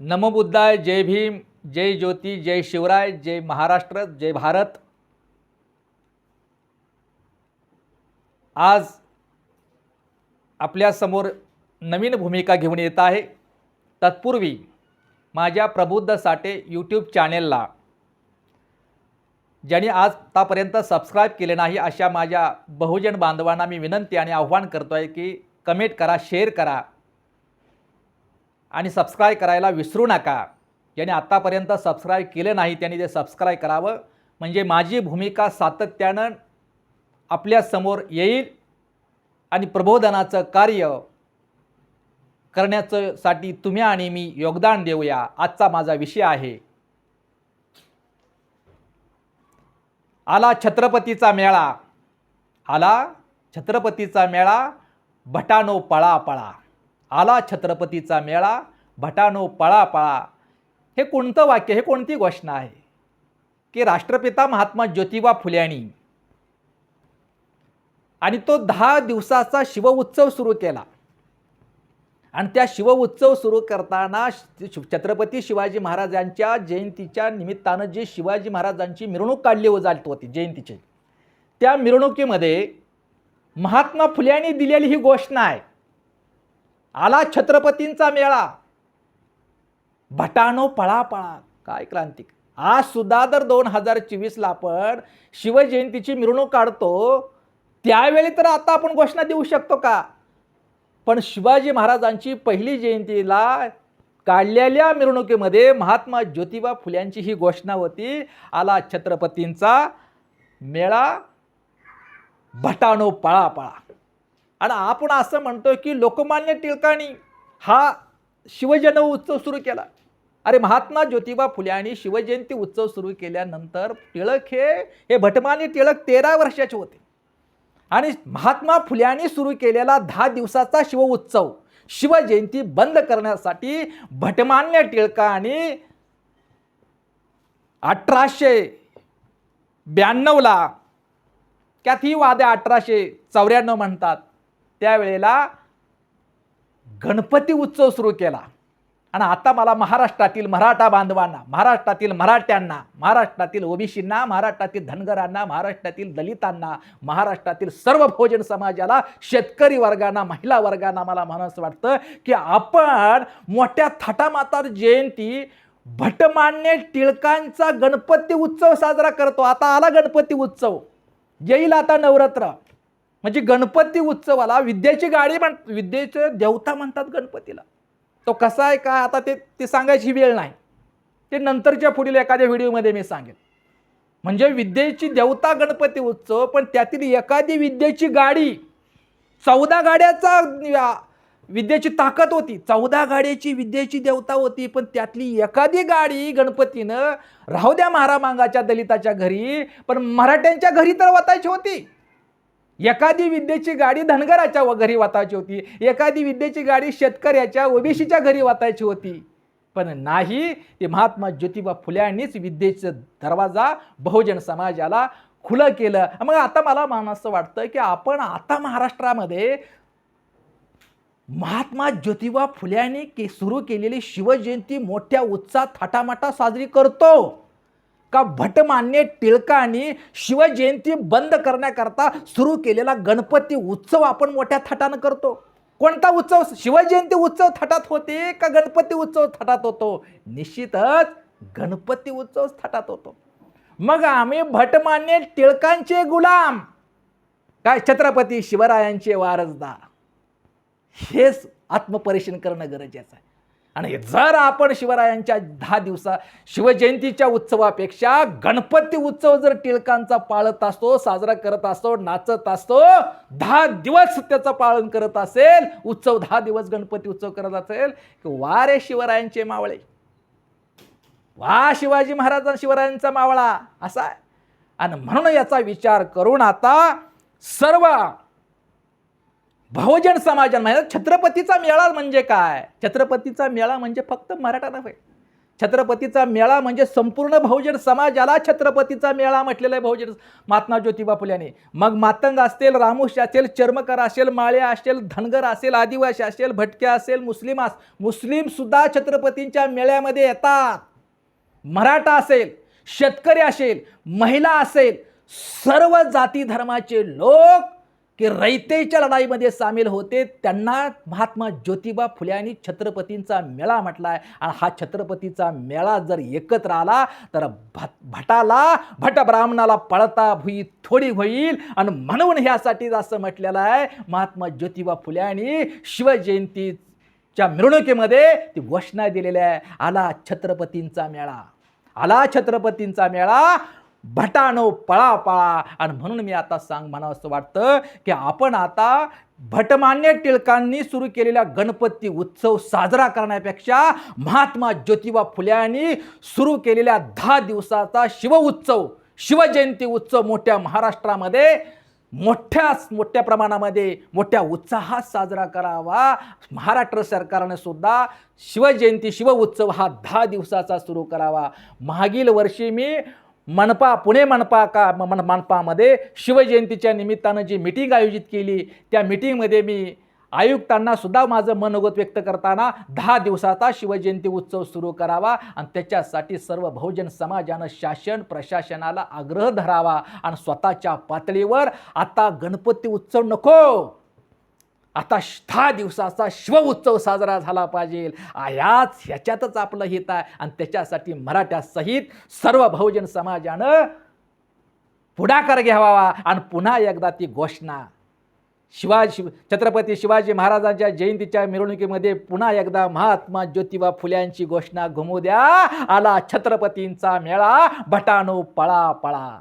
नमबुद्धाय जय भीम जय ज्योती जय शिवराय जय महाराष्ट्र जय भारत. आज आपल्यासमोर नवीन भूमिका घेऊन येत आहे. तत्पूर्वी माझ्या प्रबुद्ध साठे यूट्यूब चॅनेलला ज्यांनी आज आतापर्यंत सबस्क्राईब केले नाही अशा माझ्या बहुजन बांधवांना मी विनंती आणि आव्हान करतो आहे की कमेंट करा शेअर करा. आणि सबस्क्राईब करायला विसरू नका. ज्यांनी आत्तापर्यंत सबस्क्राईब केलं नाही त्यांनी ते सबस्क्राईब करावं. म्हणजे माझी भूमिका सातत्यानं आपल्यासमोर येईल आणि प्रबोधनाचं कार्य करण्याचं साठी तुम्ही आणि मी योगदान देऊया. आजचा माझा विषय आहे. आला छत्रपतीचा मेळा. आला छत्रपतीचा मेळा भटानो पळा पळा आला छत्रपतीचा मेळा भटानो पळा पळा. हे कोणतं वाक्य हे कोणती घोषणा आहे? की राष्ट्रपिता महात्मा ज्योतिबा फुल्यांनी आणि तो दहा दिवसाचा शिवउत्सव सुरू केला. आणि त्या शिवउत्सव सुरू करताना शि छत्रपती शिवाजी महाराजांच्या जयंतीच्या निमित्तानं जी शिवाजी महाराजांची मिरवणूक काढली जात होती जयंतीची त्या मिरवणुकीमध्ये महात्मा फुल्यांनी दिलेली ही घोषणा आहे. आला छत्रपतींचा मेळा. भटानो पळा पळा. काय क्रांतिक आज सुद्धा जर दोन हजार चोवीसला आपण शिवजयंतीची मिरवणूक काढतो. त्यावेळी तर आता आपण घोषणा देऊ शकतो का? पण शिवाजी महाराजांची पहिली जयंतीला काढलेल्या मिरवणुकीमध्ये महात्मा ज्योतिबा फुल्यांची ही घोषणा होती. आला छत्रपतींचा मेळा. भटानो पळा पळा. आणि आपण असं म्हणतो की लोकमान्य टिळकांनी हा शिवजन उत्सव सुरू केला. अरे महात्मा ज्योतिबा फुले आणि शिवजयंती उत्सव सुरू केल्यानंतर टिळक हे हे भटमान्य टिळक तेरा वर्षाचे होते. आणि महात्मा फुल्यांनी सुरू केलेला दहा दिवसाचा शिव उत्सव शिवजयंती बंद करण्यासाठी भटमान्य टिळकांनी अठराशे ब्याण्णवला त्यात ही वाद्या अठराशे चौऱ्याण्णव म्हणतात त्यावेळेला गणपती उत्सव सुरू केला. आणि आता मला महाराष्ट्रातील मराठा बांधवांना महाराष्ट्रातील मराठ्यांना महाराष्ट्रातील ओबीसींना महाराष्ट्रातील धनगरांना महाराष्ट्रातील दलितांना महाराष्ट्रातील सर्व भोजन समाजाला शेतकरी वर्गांना महिला वर्गांना मला म्हणावंसं वाटतं की आपण मोठ्या थाटामातार जयंती भटमान्य टिळकांचा गणपती उत्सव साजरा करतो. आता आला गणपती उत्सव. येईल आता नवरात्र. म्हणजे गणपती उत्सवाला विद्येची गाडी म्हण विद्येचं देवता म्हणतात गणपतीला. तो कसा आहे काय आता ते ते सांगायची वेळ नाही. ते नंतरच्या पुढील एखाद्या व्हिडिओमध्ये मी सांगेन. म्हणजे विद्येची देवता गणपती उत्सव पण त्यातील एखादी विद्येची गाडी चौदा गाड्याचा विद्येची ताकद होती. चौदा गाड्याची विद्येची देवता होती पण त्यातली एखादी गाडी गणपतीनं राहू द्या महारामांगाच्या दलिताच्या घरी पण मराठ्यांच्या घरी तर वतायची होती. एखादी विद्येची गाडी धनगराच्या घरी वाचायची होती. एखादी विद्येची गाडी शेतकऱ्याच्या ओबीसीच्या घरी वाचायची होती. पण नाही ते महात्मा ज्योतिबा फुल्यांनीच विद्येचा दरवाजा बहुजन समाजाला खुलं केलं. मग आता मला मानसं वाटतं की आपण आता महाराष्ट्रामध्ये महात्मा ज्योतिबा फुल्यांनी के सुरू केलेली शिवजयंती मोठ्या उत्साहात थाटामाटा साजरी करतो. का भटमान्य टिळकांनी शिवजयंती बंद करण्याकरता सुरू केलेला गणपती उत्सव आपण मोठ्या थाटानं करतो. कोणता उत्सव? शिवजयंती उत्सव थाटात होते का गणपती उत्सव थाटात होतो? निश्चितच गणपती उत्सव थाटात होतो. मग आम्ही भटमान्य टिळकांचे गुलाम. काय छत्रपती शिवरायांचे वारसदार. हेच आत्मपरीक्षण करणं गरजेचं आहे. आणि जर आपण शिवरायांच्या दहा दिवसा शिवजयंतीच्या उत्सवापेक्षा गणपती उत्सव जर टिळकांचा पाळत असतो साजरा करत असतो नाचत असतो दहा दिवस त्याचं पालन करत असेल उत्सव दहा दिवस गणपती उत्सव करत असेल की वा रे शिवरायांचे मावळे. वा शिवाजी महाराजां शिवरायांचा मावळा. असा आहे. आणि म्हणून याचा विचार करून आता सर्व बहुजन समाजांना छत्रपतीचा मेळा म्हणजे काय? छत्रपतीचा मेळा म्हणजे फक्त मराठा नव्हे. छत्रपतीचा मेळा म्हणजे संपूर्ण बहुजन समाजाला छत्रपतीचा मेळा म्हटलेला आहे बहुजन महात्मा ज्योतिबा फुल्याने मग मातंग असतील रामुश असेल चर्मकार असेल माळ्या असेल धनगर असेल आदिवासी असेल भटके असेल मुस्लिम अस मुस्लिमसुद्धा छत्रपतींच्या मेळ्यामध्ये येतात. मराठा असेल शेतकरी असेल महिला असेल सर्व जाती धर्माचे लोक की रयतेच्या लढाईमध्ये सामील होते त्यांना महात्मा ज्योतिबा फुले यांनी छत्रपतींचा मेळा म्हटला आहे आणि हा छत्रपतीचा मेळा जर एकत्र आला तर भट भटाला भट ब्राह्मणाला पळता भुई थोडी होईल. आणि म्हणून ह्यासाठीच असं म्हटलेलं आहे महात्मा ज्योतिबा फुले आणि शिवजयंतीच्या मिरवणुकीमध्ये ती घोषणा दिलेली आहे. आला छत्रपतींचा मेळा. आला छत्रपतींचा मेळा. भटानो पळा पळा. आणि म्हणून मी आता सांग म्हणावं असं वाटतं की आपण आता भटमान्य टिळकांनी सुरू केलेला गणपती उत्सव साजरा करण्यापेक्षा महात्मा ज्योतिबा फुल्यांनी सुरू केलेल्या दहा दिवसाचा शिवउत्सव शिवजयंती उत्सव मोठ्या महाराष्ट्रामध्ये मोठ्याच मोठ्या प्रमाणामध्ये मोठ्या उत्साहात साजरा करावा. महाराष्ट्र सरकारने सुद्धा शिवजयंती शिवउत्सव हा दहा दिवसाचा सुरू करावा. मागील वर्षी मी मनपा पुणे मनपा का मन मनपामध्ये शिवजयंतीच्या निमित्तानं जी मिटिंग आयोजित केली त्या मिटिंगमध्ये मी आयुक्तांना सुद्धा माझं मनोगत व्यक्त करताना दहा दिवसाचा शिवजयंती उत्सव सुरू करावा आणि त्याच्यासाठी सर्व बहुजन समाजानं शासन प्रशासनाला आग्रह धरावा आणि स्वतःच्या पातळीवर आता गणपती उत्सव नको. आता दहा दिवसाचा शिव उत्सव साजरा झाला पाहिजे. याच ह्याच्यातच आपलं हित आहे. आणि त्याच्यासाठी मराठ्यासहित सर्व बहुजन समाजानं पुढाकार घ्यावा. आणि पुन्हा एकदा ती घोषणा. शिवाजी शिव छत्रपती शिवाजी महाराजांच्या जयंतीच्या मिरवणुकीमध्ये पुन्हा एकदा महात्मा ज्योतिबा फुल्यांची घोषणा घुमू द्या. आला छत्रपतींचा मेळा. भटानो पळा पळा